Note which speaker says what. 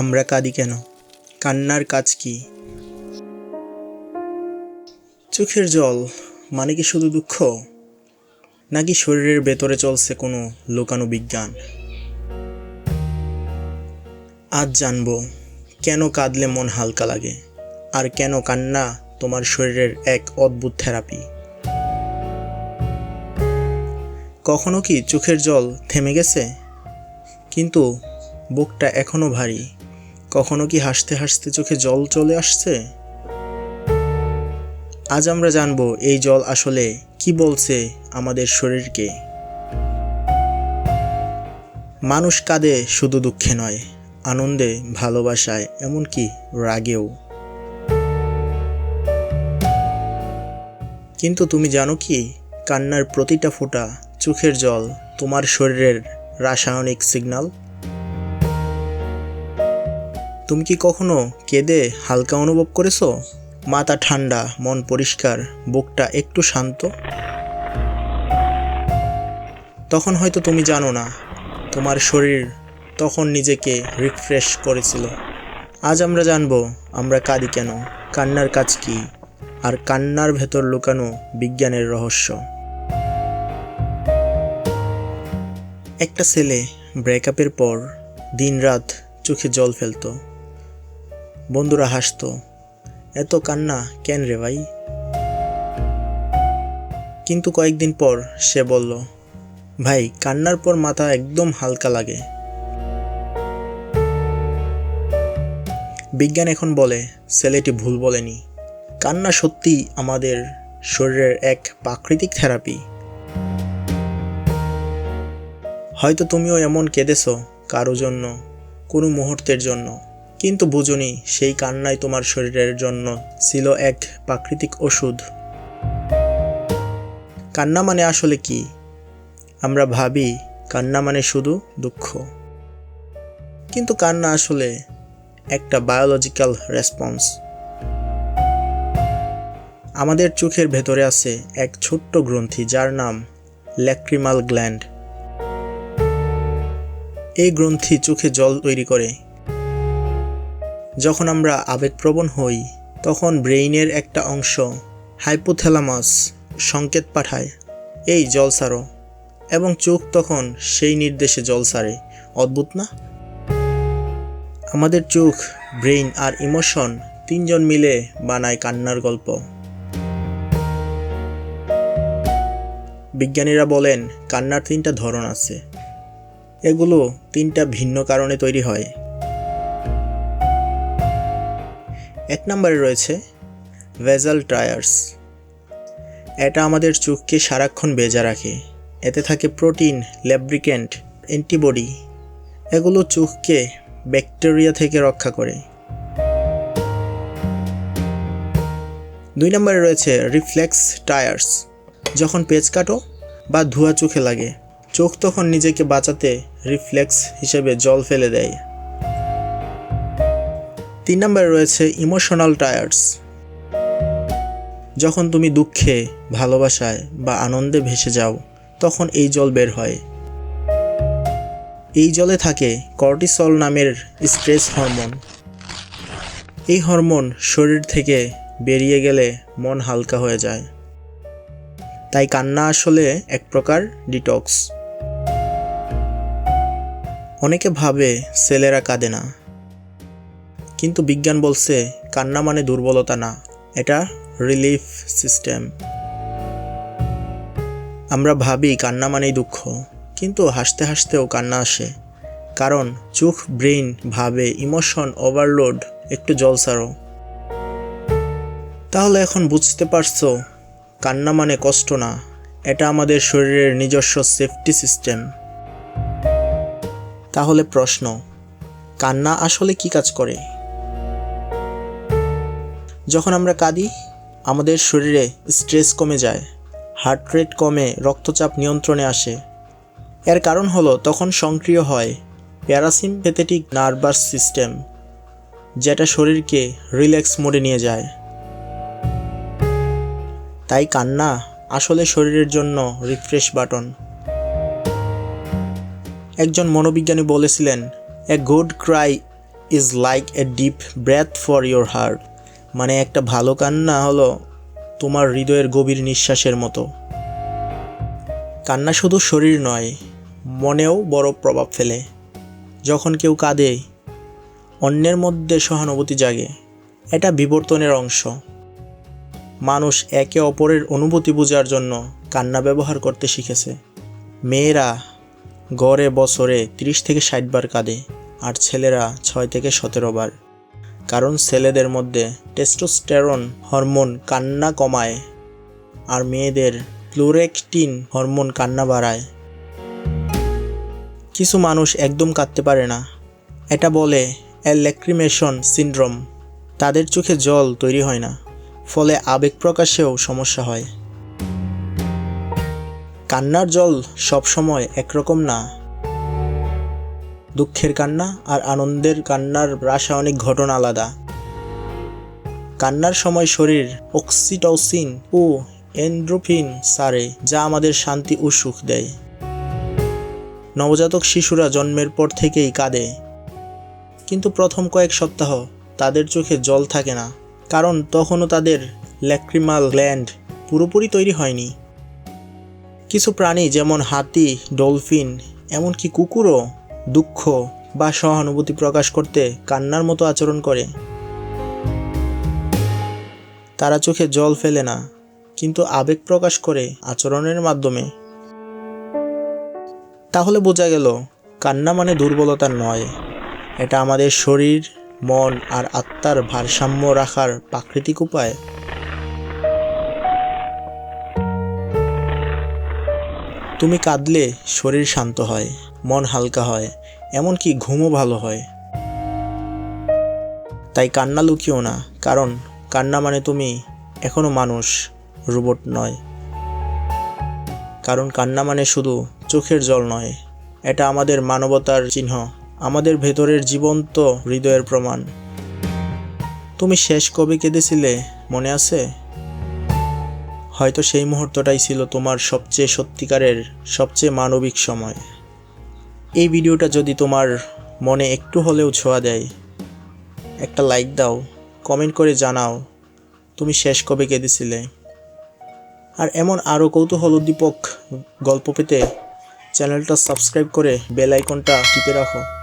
Speaker 1: আমরা কাঁদি কেন? কান্নার কাজ কি? চোখের জল মানে কি শুধু দুঃখ? নাকি শরীরের ভেতরে চলছে কোনো লুকানো বিজ্ঞান? আজ জানব, কেন কাঁদলে মন হালকা লাগে? আর কেন কান্না তোমার শরীরের এক অদ্ভুত থেরাপি? কখনো কি চোখের জল থেমে গেছে? কিন্তু বুকটা এখনও ভারী। কখনো কি হাসতে হাসতে চোখে জল চলে আসছে? আজ আমরা জানব এই জল আসলে কি বলছে আমাদের শরীরকে। মানুষ কাঁদে শুধু দুঃখে নয়, আনন্দে, ভালোবাসায়, এমনকি রাগেও। কিন্তু তুমি জানো কি, কান্নার প্রতিটা ফোঁটা চোখের জল, তোমার শরীরের রাসায়নিক সিগন্যাল তুমি কি কখনো কেঁদে হালকা অনুভব করেছ? মাথা ঠান্ডা, মন পরিষ্কার, বুকটা একটু শান্ত? তখন হয়তো তুমি জানো না, তোমার শরীর তখন নিজেকে রিফ্রেশ করেছিল। আজ আমরা জানব, আমরা কাঁদি কেন? কান্নার কাজ কি? আর কান্নার ভেতর লুকানো বিজ্ঞানের রহস্য। একটা ছেলে ব্রেকআপের পর দিনরাত চোখে জল ফেলতো। বন্ধুরা হাসতো। এত কান্না কেন রে ভাই? কিন্তু কয়েকদিন পর সে বলল, ভাই, কান্নার পর মাথা একদম হালকা লাগে। বিজ্ঞান এখন বলে, ছেলেটি ভুল বলেনি। কান্না সত্যি আমাদের শরীরের এক প্রাকৃতিক থেরাপি। হয়তো তুমিও এমন কেঁদেছো কারও জন্য, কোনো মুহূর্তের জন্য। কিন্তু বুঝনি, সেই কান্নাই তোমার শরীরের জন্য ছিল এক প্রাকৃতিক ওষুধ। কান্না মানে আসলে কি? আমরা ভাবি, কান্না মানে শুধু দুঃখ। কিন্তু কান্না আসলে একটা বায়োলজিক্যাল রেসপন্স আমাদের চোখের ভেতরে আছে এক ছোট্ট গ্রন্থি যার নাম ল্যাক্রিমাল গ্ল্যান্ড। এই গ্রন্থি চোখে জল তৈরি করে যখন আমরা আবেগপ্রবণ হই, তখন ব্রেইনের একটা অংশ হাইপোথ্যালামাস সংকেত পাঠায়, এই জল সারো। এবং চোখ তখন সেই নির্দেশে জল সারে। অদ্ভুত না? আমাদের চোখ, ব্রেইন আর ইমোশন তিনজন মিলে বানায় কান্নার গল্প। বিজ্ঞানীরা বলেন, কান্নার তিনটা ধরন আছে। এগুলো তিনটা ভিন্ন কারণে তৈরি হয়। এক নম্বরে রয়েছে ভেজাল ট্রায়ার্স এটা আমাদের চোখকে সারাক্ষণ বেজা রাখে। এতে থাকে প্রোটিন, ল্যাব্রিকেন্ট, অ্যান্টিবডি। এগুলো চোখকে ব্যাকটেরিয়া থেকে রক্ষা করে। দুই নম্বরে রয়েছে রিফ্লেক্স টায়ার্স যখন পেজ কাটো বা ধোয়া চোখে লাগে, চোখ তখন নিজেকে বাঁচাতে রিফ্লেক্স হিসেবে জল ফেলে দেয়। তিন নম্বরে রয়েছে ইমোশনাল টায়ার্স যখন তুমি দুঃখে, ভালোবাসায় বা আনন্দে ভেসে যাও, তখন এই জল বের হয়। এই জলে থাকে কর্টিসল নামের স্ট্রেস হরমোন এই হরমোন শরীর থেকে বেরিয়ে গেলে মন হালকা হয়ে যায়। তাই কান্না আসলে এক প্রকার ডিটক্স অনেকে ভাবে ছেলেরা কাঁদে না। কিন্তু বিজ্ঞান বলছে কান্না মানে দুর্বলতা না, এটা রিলিফ সিস্টেম আমরা ভাবি কান্না মানেই দুঃখ, কিন্তু হাসতে হাসতেও কান্না আসে, কারণ চোখ, ব্রেইন ভাবে ইমোশন ওভারলোড একটু জল সারো তাহলে এখন বুঝতে পারছ, কান্না মানে কষ্ট না, এটা আমাদের শরীরের নিজস্ব সেফটি সিস্টেম তাহলে প্রশ্ন, কান্না আসলে কি কাজ করে? যখন আমরা কাঁদি, আমাদের শরীরে স্ট্রেস কমে যায় হার্ট রেট কমে, রক্তচাপ নিয়ন্ত্রণে আসে। এর কারণ হলো তখন সক্রিয় হয় প্যারাসিম্পেথেটিক নার্ভাস সিস্টেম, যেটা শরীরকে রিল্যাক্স মোডে নিয়ে যায়। তাই কান্না আসলে শরীরের জন্য রিফ্রেশ বাটন একজন মনোবিজ্ঞানী বলেছিলেন a good cry is like a deep breath for your heart মানে একটা ভালো কান্না হলো তোমার হৃদয়ের গভীর নিঃশ্বাসের মতো। কান্না শুধু শরীর নয়, মনেও বড় প্রভাব ফেলে। যখন কেউ কাঁদে, অন্যের মধ্যে সহানুভূতি জাগে। এটা বিবর্তনের অংশ। মানুষ একে অপরের অনুভূতি বোঝার জন্য কান্না ব্যবহার করতে শিখেছে। মেয়েরা গড়ে বছরে তিরিশ থেকে ষাট বার কাঁদে, আর ছেলেরা ছয় থেকে সতেরো বার। কারণ ছেলেদের মধ্যে টেস্টোস্টেরন হরমোন কান্না কমায় আর মেয়েদের প্লুরেকটিন হরমোন কান্না বাড়ায়। কিছু মানুষ একদম কাঁদতে পারে না। এটা বলে ল্যাক্রিমেশন সিনড্রোম। তাদের চোখে জল তৈরি হয় না, ফলে আবেগ প্রকাশেও সমস্যা হয়। কান্নার জল সবসময় একরকম না। দুঃখের কান্না আর আনন্দের কান্নার রাসায়নিক ঘটনা আলাদা। কান্নার সময় শরীর অক্সিটোসিন ও এন্ড্রোফিন সারে, যা আমাদের শান্তি ও সুখ দেয়। নবজাতক শিশুরা জন্মের পর থেকেই কাঁদে। কিন্তু প্রথম কয়েক সপ্তাহ তাদের চোখে জল থাকে না, কারণ তখনও তাদের ল্যাক্রিমাল গ্ল্যান্ড পুরোপুরি তৈরি হয়নি। কিছু প্রাণী যেমন হাতি, ডলফিন, এমনকি কুকুরও দুঃখ বা সহানুভূতি প্রকাশ করতে কান্নার মতো আচরণ করে। তারা চোখে জল ফেলে না, কিন্তু আবেগ প্রকাশ করে আচরণের মাধ্যমে। তাহলে বোঝা গেল, কান্না মানে দুর্বলতা নয়। এটা আমাদের শরীর, মন আর আত্মার ভারসাম্য রাখার প্রাকৃতিক উপায়। তুমি কাঁদলে শরীর শান্ত হয়। মন হালকা হয়, এমনকি ঘুমও ভালো হয়। তাই কান্না লুকিও না, কারণ কান্না মানে তুমি এখনও মানুষ, রোবট নয়। কারণ কান্না মানে শুধু চোখের জল নয়, এটা আমাদের মানবতার চিহ্ন, আমাদের ভেতরের জীবন্ত হৃদয়ের প্রমাণ। তুমি শেষ কবে কেঁদেছিলে, মনে আছে? হয়তো সেই মুহূর্তটাই ছিল তোমার সবচেয়ে সত্যিকারের, সবচেয়ে মানবিক সময়। এই ভিডিওটা যদি তোমার মনে একটু হলেও ছোঁয়া দেয়, একটা লাইক দাও কমেন্ট করে জানাও, তুমি শেষ কবে কেঁদেছিলে। আর এমন আরও কৌতূহল উদ্দীপক গল্প পেতে চ্যানেলটা সাবস্ক্রাইব করে বেল আইকনটা টিপে রাখো।